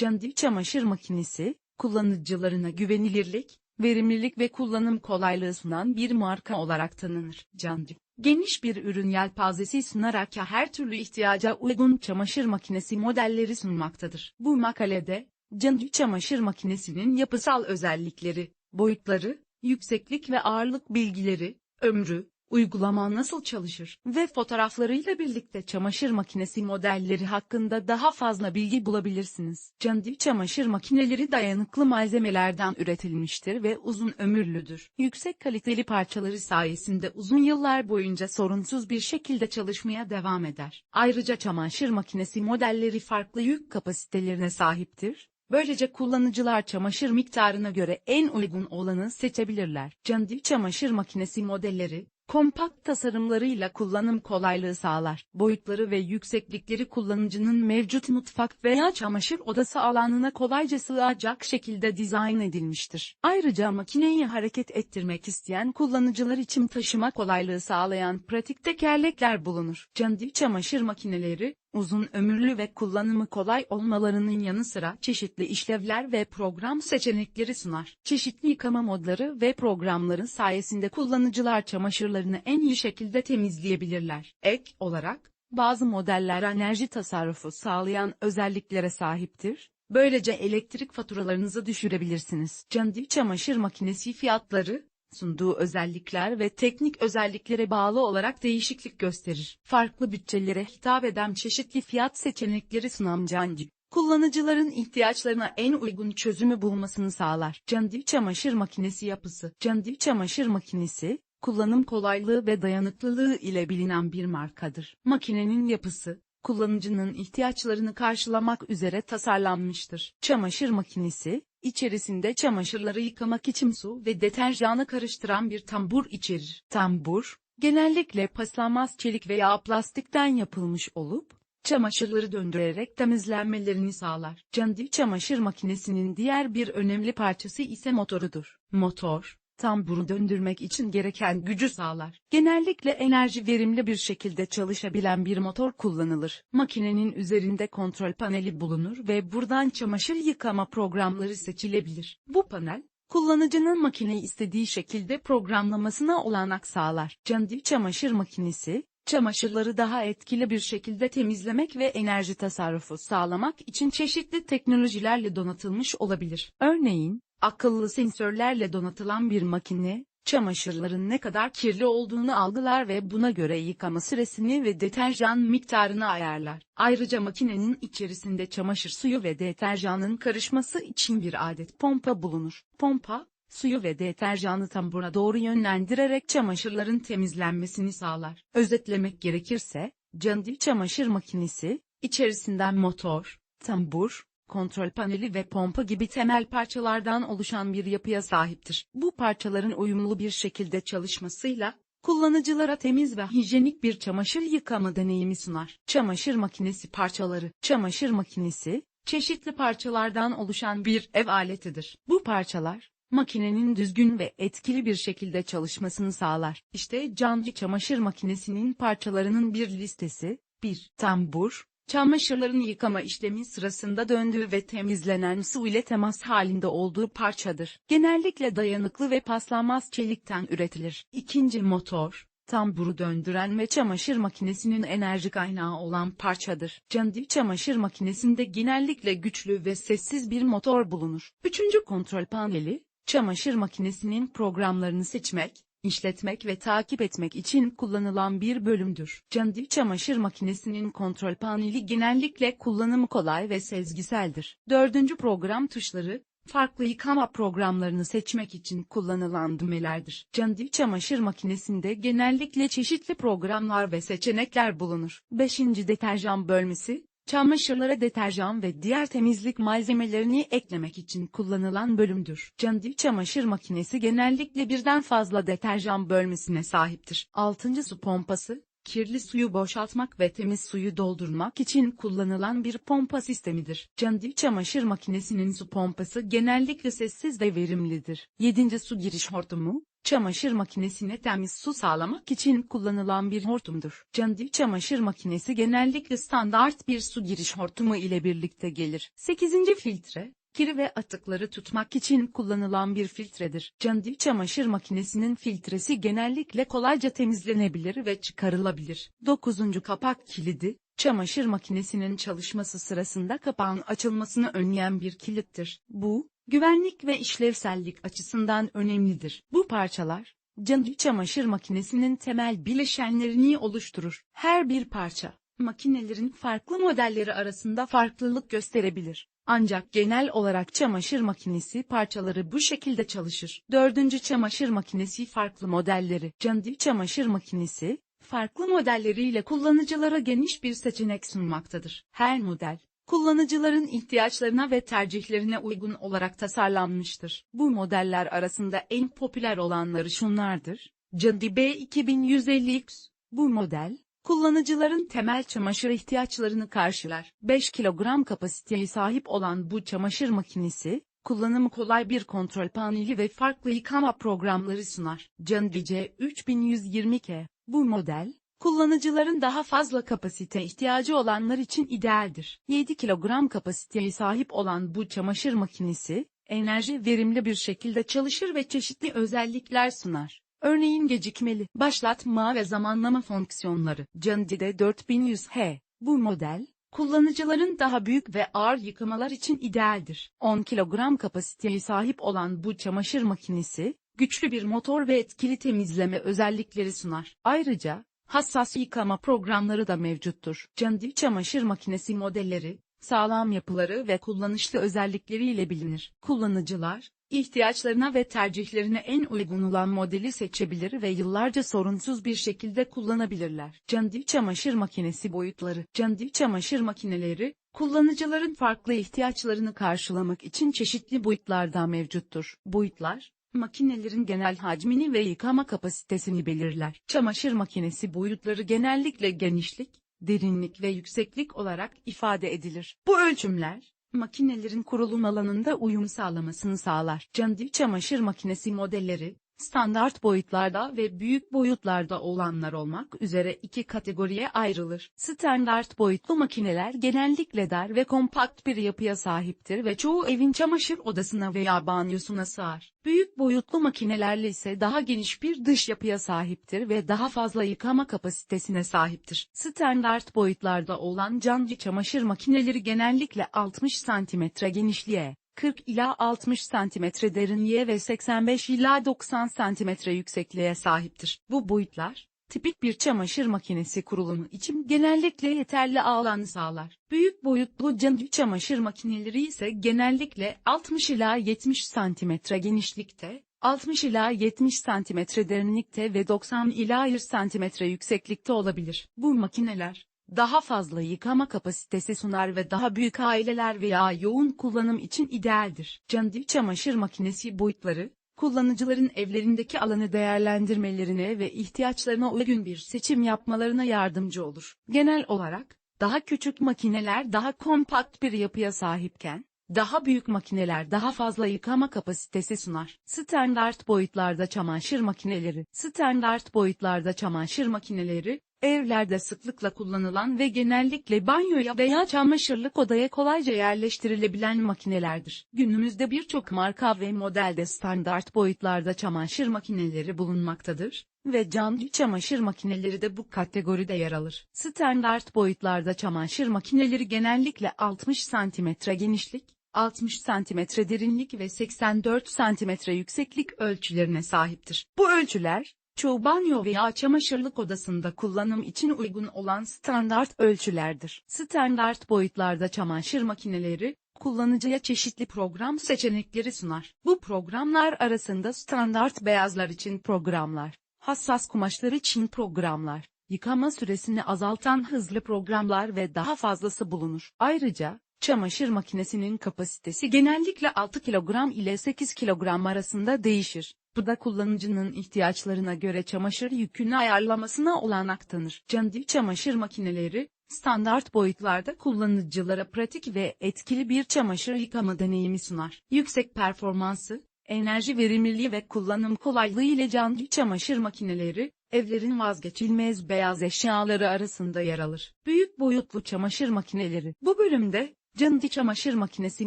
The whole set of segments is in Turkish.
Candy çamaşır makinesi, kullanıcılarına güvenilirlik, verimlilik ve kullanım kolaylığı sunan bir marka olarak tanınır. Candy, geniş bir ürün yelpazesi sunarak her türlü ihtiyaca uygun çamaşır makinesi modelleri sunmaktadır. Bu makalede, Candy çamaşır makinesinin yapısal özellikleri, boyutları, yükseklik ve ağırlık bilgileri, ömrü, uygulama nasıl çalışır ve fotoğraflarıyla birlikte çamaşır makinesi modelleri hakkında daha fazla bilgi bulabilirsiniz. Candy çamaşır makineleri dayanıklı malzemelerden üretilmiştir ve uzun ömürlüdür. Yüksek kaliteli parçaları sayesinde uzun yıllar boyunca sorunsuz bir şekilde çalışmaya devam eder. Ayrıca çamaşır makinesi modelleri farklı yük kapasitelerine sahiptir. Böylece kullanıcılar çamaşır miktarına göre en uygun olanı seçebilirler. Candy çamaşır makinesi modelleri, kompakt tasarımlarıyla kullanım kolaylığı sağlar. Boyutları ve yükseklikleri kullanıcının mevcut mutfak veya çamaşır odası alanına kolayca sığacak şekilde dizayn edilmiştir. Ayrıca makineyi hareket ettirmek isteyen kullanıcılar için taşıma kolaylığı sağlayan pratik tekerlekler bulunur. Candy çamaşır makineleri, uzun ömürlü ve kullanımı kolay olmalarının yanı sıra çeşitli işlevler ve program seçenekleri sunar. Çeşitli yıkama modları ve programları sayesinde kullanıcılar çamaşırlarını en iyi şekilde temizleyebilirler. Ek olarak, bazı modeller enerji tasarrufu sağlayan özelliklere sahiptir. Böylece elektrik faturalarınızı düşürebilirsiniz. Candy çamaşır makinesi fiyatları, sunduğu özellikler ve teknik özelliklere bağlı olarak değişiklik gösterir. Farklı bütçelere hitap eden çeşitli fiyat seçenekleri sunan Candy, kullanıcıların ihtiyaçlarına en uygun çözümü bulmasını sağlar. Candy çamaşır makinesi yapısı Candy çamaşır makinesi, kullanım kolaylığı ve dayanıklılığı ile bilinen bir markadır. Makinenin yapısı, kullanıcının ihtiyaçlarını karşılamak üzere tasarlanmıştır. Çamaşır makinesi, içerisinde çamaşırları yıkamak için su ve deterjanı karıştıran bir tambur içerir. Tambur, genellikle paslanmaz çelik veya plastikten yapılmış olup, çamaşırları döndürerek temizlenmelerini sağlar. Candy çamaşır makinesinin diğer bir önemli parçası ise motorudur. Motor, tamburu döndürmek için gereken gücü sağlar. Genellikle enerji verimli bir şekilde çalışabilen bir motor kullanılır. Makinenin üzerinde kontrol paneli bulunur ve buradan çamaşır yıkama programları seçilebilir. Bu panel, kullanıcının makineyi istediği şekilde programlamasına olanak sağlar. Candy çamaşır makinesi, çamaşırları daha etkili bir şekilde temizlemek ve enerji tasarrufu sağlamak için çeşitli teknolojilerle donatılmış olabilir. Örneğin, akıllı sensörlerle donatılan bir makine, çamaşırların ne kadar kirli olduğunu algılar ve buna göre yıkama süresini ve deterjan miktarını ayarlar. Ayrıca makinenin içerisinde çamaşır suyu ve deterjanın karışması için bir adet pompa bulunur. Pompa, suyu ve deterjanı tambura doğru yönlendirerek çamaşırların temizlenmesini sağlar. Özetlemek gerekirse, Candy çamaşır makinesi, içerisinden motor, tambur, kontrol paneli ve pompa gibi temel parçalardan oluşan bir yapıya sahiptir. Bu parçaların uyumlu bir şekilde çalışmasıyla, kullanıcılara temiz ve hijyenik bir çamaşır yıkama deneyimi sunar. Çamaşır makinesi parçaları Çamaşır makinesi, çeşitli parçalardan oluşan bir ev aletidir. Bu parçalar, makinenin düzgün ve etkili bir şekilde çalışmasını sağlar. İşte Candy çamaşır makinesinin parçalarının bir listesi, 1. Tambur, çamaşırların yıkama işlemi sırasında döndüğü ve temizlenen su ile temas halinde olduğu parçadır. Genellikle dayanıklı ve paslanmaz çelikten üretilir. İkinci motor, tamburu döndüren ve çamaşır makinesinin enerji kaynağı olan parçadır. Candy çamaşır makinesinde genellikle güçlü ve sessiz bir motor bulunur. Üçüncü kontrol paneli, çamaşır makinesinin programlarını seçmek, işletmek ve takip etmek için kullanılan bir bölümdür. Candy çamaşır makinesinin kontrol paneli genellikle kullanımı kolay ve sezgiseldir. Dördüncü program tuşları, farklı yıkama programlarını seçmek için kullanılan düğmelerdir. Candy çamaşır makinesinde genellikle çeşitli programlar ve seçenekler bulunur. Beşinci deterjan bölmesi, çamaşırlara deterjan ve diğer temizlik malzemelerini eklemek için kullanılan bölümdür. Candy çamaşır makinesi genellikle birden fazla deterjan bölmesine sahiptir. 6. su pompası, kirli suyu boşaltmak ve temiz suyu doldurmak için kullanılan bir pompa sistemidir. Candy çamaşır makinesinin su pompası genellikle sessiz ve verimlidir. 7. su giriş hortumu, çamaşır makinesine temiz su sağlamak için kullanılan bir hortumdur. Candi çamaşır makinesi genellikle standart bir su giriş hortumu ile birlikte gelir. 8. filtre, kiri ve atıkları tutmak için kullanılan bir filtredir. Candi çamaşır makinesinin filtresi genellikle kolayca temizlenebilir ve çıkarılabilir. 9. kapak kilidi, çamaşır makinesinin çalışması sırasında kapağın açılmasını önleyen bir kilittir. Bu, güvenlik ve işlevsellik açısından önemlidir. Bu parçalar, Candi çamaşır makinesinin temel bileşenlerini oluşturur. Her bir parça, makinelerin farklı modelleri arasında farklılık gösterebilir. Ancak genel olarak çamaşır makinesi parçaları bu şekilde çalışır. Dördüncü çamaşır makinesi farklı modelleri. Candi çamaşır makinesi, farklı modelleriyle kullanıcılara geniş bir seçenek sunmaktadır. Her model, kullanıcıların ihtiyaçlarına ve tercihlerine uygun olarak tasarlanmıştır. Bu modeller arasında en popüler olanları şunlardır. Candi B2150X, bu model, kullanıcıların temel çamaşır ihtiyaçlarını karşılar. 5 kilogram kapasiteye sahip olan bu çamaşır makinesi, kullanımı kolay bir kontrol paneli ve farklı yıkama programları sunar. Candi C3120K, bu model, kullanıcıların daha fazla kapasite ihtiyacı olanlar için idealdir. 7 kilogram kapasiteye sahip olan bu çamaşır makinesi, enerji verimli bir şekilde çalışır ve çeşitli özellikler sunar. Örneğin gecikmeli, başlatma ve zamanlama fonksiyonları. Candi'de 4100H. Bu model, kullanıcıların daha büyük ve ağır yıkamalar için idealdir. 10 kilogram kapasiteye sahip olan bu çamaşır makinesi, güçlü bir motor ve etkili temizleme özellikleri sunar. Ayrıca, hassas yıkama programları da mevcuttur. Candi çamaşır makinesi modelleri, sağlam yapıları ve kullanışlı özellikleriyle bilinir. Kullanıcılar, ihtiyaçlarına ve tercihlerine en uygun olan modeli seçebilir ve yıllarca sorunsuz bir şekilde kullanabilirler. Candi çamaşır makinesi boyutları Candi çamaşır makineleri, kullanıcıların farklı ihtiyaçlarını karşılamak için çeşitli boyutlarda mevcuttur. Boyutlar, makinelerin genel hacmini ve yıkama kapasitesini belirler. Çamaşır makinesi boyutları genellikle genişlik, derinlik ve yükseklik olarak ifade edilir. Bu ölçümler, makinelerin kurulum alanında uyum sağlamasını sağlar. Candi çamaşır makinesi modelleri, standart boyutlarda ve büyük boyutlarda olanlar olmak üzere iki kategoriye ayrılır. Standart boyutlu makineler genellikle dar ve kompakt bir yapıya sahiptir ve çoğu evin çamaşır odasına veya banyosuna sığar. Büyük boyutlu makinelerle ise daha geniş bir dış yapıya sahiptir ve daha fazla yıkama kapasitesine sahiptir. Standart boyutlarda olan canlı çamaşır makineleri genellikle 60 cm genişliğe, 40 ila 60 cm derinliğe ve 85 ila 90 cm yüksekliğe sahiptir. Bu boyutlar, tipik bir çamaşır makinesi kurulumu için genellikle yeterli alanı sağlar. Büyük boyutlu canlı çamaşır makineleri ise genellikle 60 ila 70 cm genişlikte, 60 ila 70 cm derinlikte ve 90 ila 100 cm yükseklikte olabilir. Bu makineler, daha fazla yıkama kapasitesi sunar ve daha büyük aileler veya yoğun kullanım için idealdir. Candi çamaşır makinesi boyutları, kullanıcıların evlerindeki alanı değerlendirmelerine ve ihtiyaçlarına uygun bir seçim yapmalarına yardımcı olur. Genel olarak, daha küçük makineler daha kompakt bir yapıya sahipken, daha büyük makineler daha fazla yıkama kapasitesi sunar. Standart boyutlarda çamaşır makineleri Standart boyutlarda çamaşır makineleri, evlerde sıklıkla kullanılan ve genellikle banyoya veya çamaşırlık odaya kolayca yerleştirilebilen makinelerdir. Günümüzde birçok marka ve modelde standart boyutlarda çamaşır makineleri bulunmaktadır ve canlı çamaşır makineleri de bu kategoride yer alır. Standart boyutlarda çamaşır makineleri genellikle 60 cm genişlik, 60 cm derinlik ve 84 cm yükseklik ölçülerine sahiptir. Bu ölçüler, çoğu banyo veya çamaşırlık odasında kullanım için uygun olan standart ölçülerdir. Standart boyutlarda çamaşır makineleri, kullanıcıya çeşitli program seçenekleri sunar. Bu programlar arasında standart beyazlar için programlar, hassas kumaşlar için programlar, yıkama süresini azaltan hızlı programlar ve daha fazlası bulunur. Ayrıca, çamaşır makinesinin kapasitesi genellikle 6 kilogram ile 8 kilogram arasında değişir. Bu da kullanıcının ihtiyaçlarına göre çamaşır yükünü ayarlamasına olanak tanır. Candi çamaşır makineleri, standart boyutlarda kullanıcılara pratik ve etkili bir çamaşır yıkama deneyimi sunar. Yüksek performansı, enerji verimliliği ve kullanım kolaylığı ile canlı çamaşır makineleri, evlerin vazgeçilmez beyaz eşyaları arasında yer alır. Büyük boyutlu çamaşır makineleri. Bu bölümde, canlı çamaşır makinesi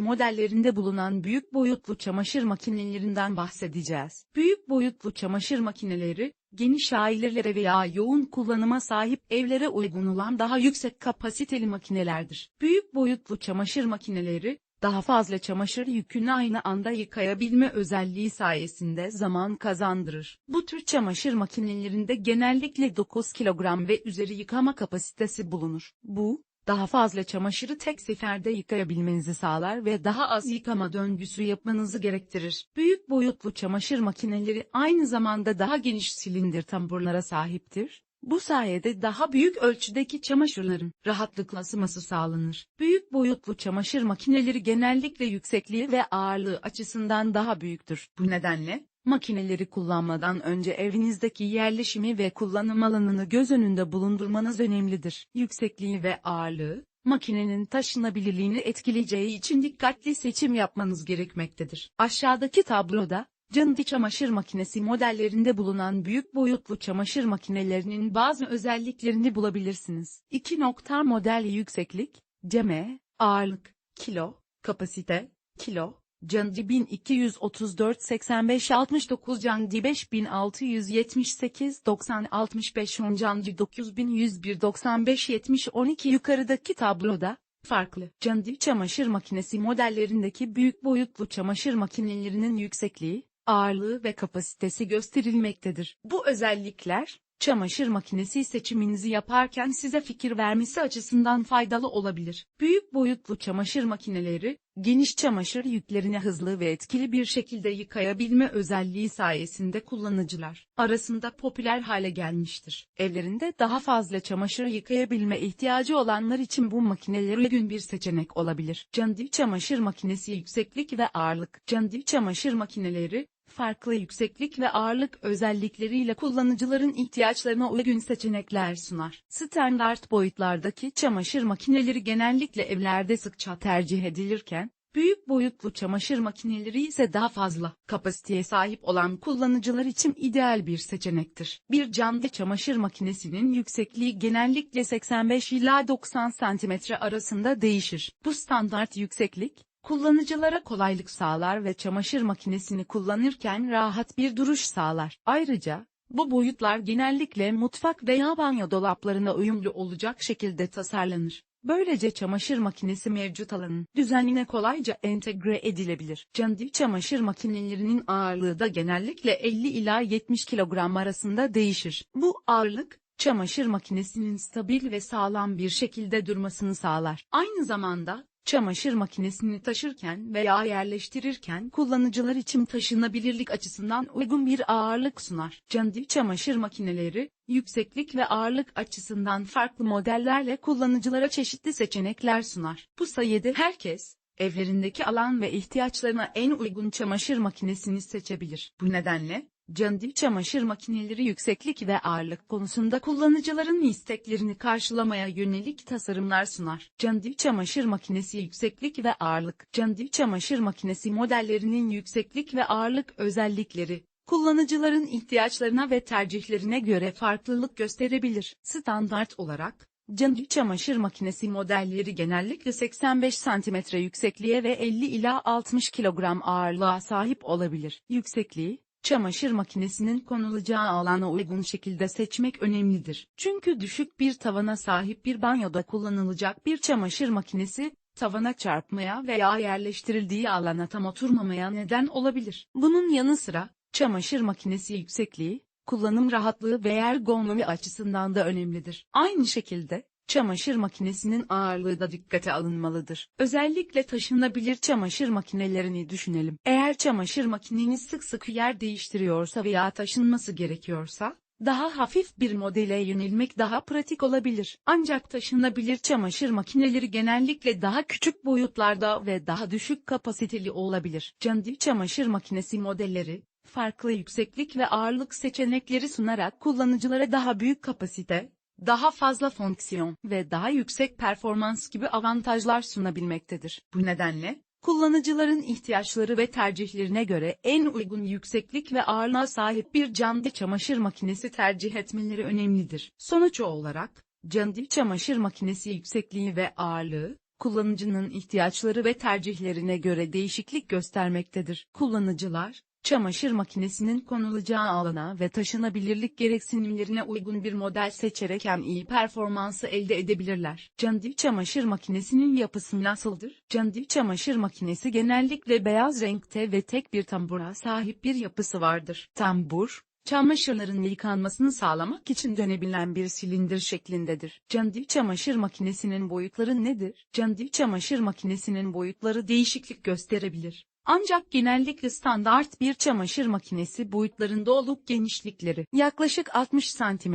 modellerinde bulunan büyük boyutlu çamaşır makinelerinden bahsedeceğiz. Büyük boyutlu çamaşır makineleri, geniş ailelere veya yoğun kullanıma sahip evlere uygun olan daha yüksek kapasiteli makinelerdir. Büyük boyutlu çamaşır makineleri, daha fazla çamaşır yükünü aynı anda yıkayabilme özelliği sayesinde zaman kazandırır. Bu tür çamaşır makinelerinde genellikle 9 kilogram ve üzeri yıkama kapasitesi bulunur. Bu, daha fazla çamaşırı tek seferde yıkayabilmenizi sağlar ve daha az yıkama döngüsü yapmanızı gerektirir. Büyük boyutlu çamaşır makineleri aynı zamanda daha geniş silindir tamburlara sahiptir. Bu sayede daha büyük ölçüdeki çamaşırların rahatlıkla ısıması sağlanır. Büyük boyutlu çamaşır makineleri genellikle yüksekliği ve ağırlığı açısından daha büyüktür. Bu nedenle, makineleri kullanmadan önce evinizdeki yerleşimi ve kullanım alanını göz önünde bulundurmanız önemlidir. Yüksekliği ve ağırlığı, makinenin taşınabilirliğini etkileyeceği için dikkatli seçim yapmanız gerekmektedir. Aşağıdaki tabloda, Candy çamaşır makinesi modellerinde bulunan büyük boyutlu çamaşır makinelerinin bazı özelliklerini bulabilirsiniz. 2 nokta model yükseklik, ceme, ağırlık, kilo, kapasite, kilo, Candy 1234 85 69 Candy 5678 90 65 10 Candy 9101 95 70 12 yukarıdaki tabloda farklı. Candy çamaşır makinesi modellerindeki büyük boyutlu çamaşır makinelerinin yüksekliği, ağırlığı ve kapasitesi gösterilmektedir. Bu özellikler, çamaşır makinesi seçiminizi yaparken size fikir vermesi açısından faydalı olabilir. Büyük boyutlu çamaşır makineleri, geniş çamaşır yüklerini hızlı ve etkili bir şekilde yıkayabilme özelliği sayesinde kullanıcılar arasında popüler hale gelmiştir. Evlerinde daha fazla çamaşır yıkayabilme ihtiyacı olanlar için bu makineler uygun bir seçenek olabilir. Candy çamaşır makinesi yükseklik ve ağırlık. Candy çamaşır makineleri, farklı yükseklik ve ağırlık özellikleriyle kullanıcıların ihtiyaçlarına uygun seçenekler sunar. Standart boyutlardaki çamaşır makineleri genellikle evlerde sıkça tercih edilirken, büyük boyutlu çamaşır makineleri ise daha fazla kapasiteye sahip olan kullanıcılar için ideal bir seçenektir. Bir canlı çamaşır makinesinin yüksekliği genellikle 85 ila 90 cm arasında değişir. Bu standart yükseklik, kullanıcılara kolaylık sağlar ve çamaşır makinesini kullanırken rahat bir duruş sağlar. Ayrıca, bu boyutlar genellikle mutfak veya banyo dolaplarına uyumlu olacak şekilde tasarlanır. Böylece çamaşır makinesi mevcut alanın düzenine kolayca entegre edilebilir. Candy çamaşır makinelerinin ağırlığı da genellikle 50 ila 70 kilogram arasında değişir. Bu ağırlık, çamaşır makinesinin stabil ve sağlam bir şekilde durmasını sağlar. Aynı zamanda, çamaşır makinesini taşırken veya yerleştirirken kullanıcılar için taşınabilirlik açısından uygun bir ağırlık sunar. Candy çamaşır makineleri, yükseklik ve ağırlık açısından farklı modellerle kullanıcılara çeşitli seçenekler sunar. Bu sayede herkes, evlerindeki alan ve ihtiyaçlarına en uygun çamaşır makinesini seçebilir. Bu nedenle, Candy çamaşır makineleri yükseklik ve ağırlık konusunda kullanıcıların isteklerini karşılamaya yönelik tasarımlar sunar. Candy çamaşır makinesi yükseklik ve ağırlık. Candy çamaşır makinesi modellerinin yükseklik ve ağırlık özellikleri, kullanıcıların ihtiyaçlarına ve tercihlerine göre farklılık gösterebilir. Standart olarak, Candy çamaşır makinesi modelleri genellikle 85 cm yüksekliğe ve 50 ila 60 kilogram ağırlığa sahip olabilir. Yüksekliği, çamaşır makinesinin konulacağı alana uygun şekilde seçmek önemlidir. Çünkü düşük bir tavana sahip bir banyoda kullanılacak bir çamaşır makinesi, tavana çarpmaya veya yerleştirildiği alana tam oturmamaya neden olabilir. Bunun yanı sıra, çamaşır makinesi yüksekliği, kullanım rahatlığı ve ergonomi açısından da önemlidir. Aynı şekilde, çamaşır makinesinin ağırlığı da dikkate alınmalıdır. Özellikle taşınabilir çamaşır makinelerini düşünelim. Eğer çamaşır makineniz sık sık yer değiştiriyorsa veya taşınması gerekiyorsa, daha hafif bir modele yönelmek daha pratik olabilir. Ancak taşınabilir çamaşır makineleri genellikle daha küçük boyutlarda ve daha düşük kapasiteli olabilir. Candy çamaşır makinesi modelleri, farklı yükseklik ve ağırlık seçenekleri sunarak kullanıcılara daha büyük kapasite, daha fazla fonksiyon ve daha yüksek performans gibi avantajlar sunabilmektedir. Bu nedenle, kullanıcıların ihtiyaçları ve tercihlerine göre en uygun yükseklik ve ağırlığa sahip bir canlı çamaşır makinesi tercih etmeleri önemlidir. Sonuç olarak, canlı çamaşır makinesi yüksekliği ve ağırlığı, kullanıcının ihtiyaçları ve tercihlerine göre değişiklik göstermektedir. Kullanıcılar, çamaşır makinesinin konulacağı alana ve taşınabilirlik gereksinimlerine uygun bir model seçerek en iyi performansı elde edebilirler. Canlı çamaşır makinesinin yapısı nasıldır? Canlı çamaşır makinesi genellikle beyaz renkte ve tek bir tambura sahip bir yapısı vardır. Tambur, Çamaşırların yıkanmasını sağlamak için dönebilen bir silindir şeklindedir. Canlı çamaşır makinesinin boyutları nedir? Canlı çamaşır makinesinin boyutları değişiklik gösterebilir. Ancak genellikle standart bir çamaşır makinesi boyutlarında olup genişlikleri yaklaşık 60 cm,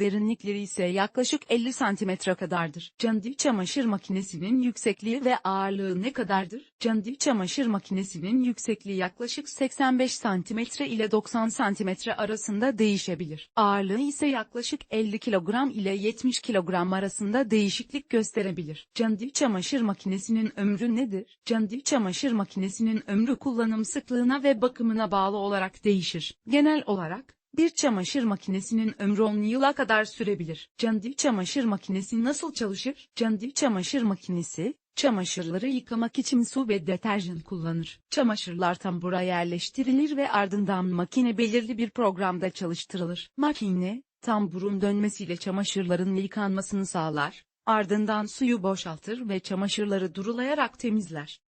derinlikleri ise yaklaşık 50 cm kadardır. Canlı çamaşır makinesinin yüksekliği ve ağırlığı ne kadardır? Canlı çamaşır makinesinin yüksekliği yaklaşık 85 cm ile 90 cm arasında değişebilir. Ağırlığı ise yaklaşık 50 kilogram ile 70 kilogram arasında değişiklik gösterebilir. Canlı çamaşır makinesinin ömrü nedir? Canlı çamaşır makinesinin ömrü kullanım sıklığına ve bakımına bağlı olarak değişir. Genel olarak, bir çamaşır makinesinin ömrü 10 yıla kadar sürebilir. Canlı çamaşır makinesi nasıl çalışır? Canlı çamaşır makinesi, çamaşırları yıkamak için su ve deterjan kullanır. Çamaşırlar tambura yerleştirilir ve ardından makine belirli bir programda çalıştırılır. Makine, tamburun dönmesiyle çamaşırların yıkanmasını sağlar, ardından suyu boşaltır ve çamaşırları durulayarak temizler.